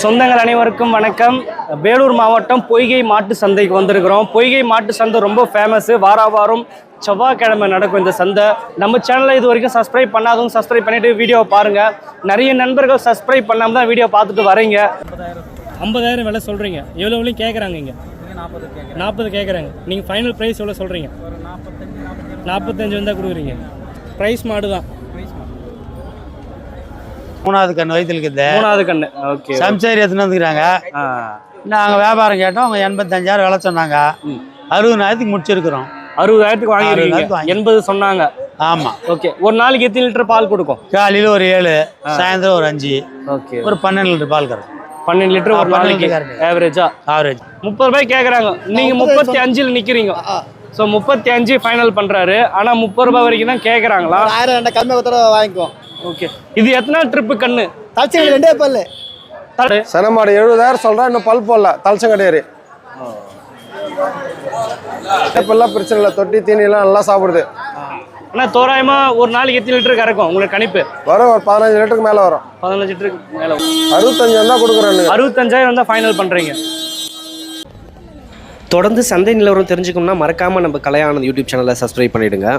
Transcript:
சொந்தங்கள் அனைவருக்கும் வணக்கம். வேலூர் மாவட்டம் பொய்கை மாட்டு சந்தைக்கு வந்திருக்கிறோம். பொய்கை மாட்டு சந்தை ரொம்ப ஃபேமஸ் வார வாரம் செவ்வாய்க்கிழமை நடக்கும் இந்த சந்தை. நம்ம சேனலை இது வரைக்கும் சப்ஸ்கிரைப் பண்ணாதவங்க சப்ஸ்கிரைப் பண்ணிவிட்டு வீடியோவை பாருங்கள் நிறைய நண்பர்கள் சப்ஸ்கிரைப் பண்ணாமல் தான் வீடியோ பார்த்துட்டு வரீங்க. ஐம்பதாயிரம் விலை சொல்கிறீங்க எவ்வளோ எவ்வளோ கேட்குறாங்க இங்கே? நாற்பது கேட்குறாங்க நீங்கள் ஃபைனல் ப்ரைஸ் எவ்வளோ சொல்கிறீங்க நாற்பத்தஞ்சு வந்தால் கொடுக்குறீங்க. ப்ரைஸ் மாடு தான் மூணாவது கண் வயிற்றுல இருக்குது. மூணாவது கண்ணு. ஓகே சம்சாரி எடுத்துன்னு வந்துக்கிறாங்க. நாங்கள் வியாபாரம் கேட்டோம். அவங்க எண்பத்தஞ்சாயிரம் விலை சொன்னாங்க. அறுபதாயிரத்துக்கு முடிச்சிருக்கிறோம். அறுபதாயிரத்துக்கு வாங்கிருக்கீங்க. எண்பது சொன்னாங்க. ஆமாம் ஓகே ஒரு நாளைக்கு எத்தனை லிட்டர் பால் கொடுக்கும்? காலையில் ஒரு ஏழு சாயந்தரம் ஒரு அஞ்சு ஓகே ஒரு பன்னெண்டு லிட்டர் பால் கறக்கும். பன்னெண்டு லிட்டர் ஒரு நாளைக்கு. ஆவரேஜா ஆவரேஜ் முப்பது ரூபாய் கேட்குறாங்க நீங்கள் முப்பத்தி அஞ்சில் நிற்கிறீங்க ஸோ முப்பத்தி அஞ்சு ஃபைனல் பண்ணுறாரு ஆனால் முப்பது ரூபாய் வரைக்கும் தான் கேட்குறாங்களா ஆயிரம் ரெண்டு கம்மியாக கொடுத்தா வாங்கிக்குவோம். ஓகே. இது எத்தனை ட்ரிப்பு கண்ணு? தச்சு ரெண்டே பல்லு. சனமாடு எழுபதாயிரம் சொல்கிறேன் இன்னும் பல் போடல. தலசங்கடையாரு. இப்பெல்லாம் பிரச்சனை இல்லை. தொட்டி தீனிலாம் நல்லா சாப்பிடுது. அண்ணா தோராயமாக ஒரு நாளைக்கு எத்தனை லிட்டர் கறக்கும்? உங்களுக்கு கணிப்பு. வரும் ஒரு பதினஞ்சு லிட்டருக்கு மேலே வரும். பதினஞ்சு லிட்டருக்கு மேலே அறுபத்தஞ்சு வந்தால் கொடுக்குறேன்னு அறுபத்தஞ்சாயிரம் தான் ஃபைனல் பண்ணுறீங்க தொடர்ந்து சந்தை நிலவரம் தெரிஞ்சுக்கணும்னா மறக்காமல் நம்ம கலையானந்த் யூடியூப் சேனலை சப்ஸ்கிரைப் பண்ணிவிடுங்க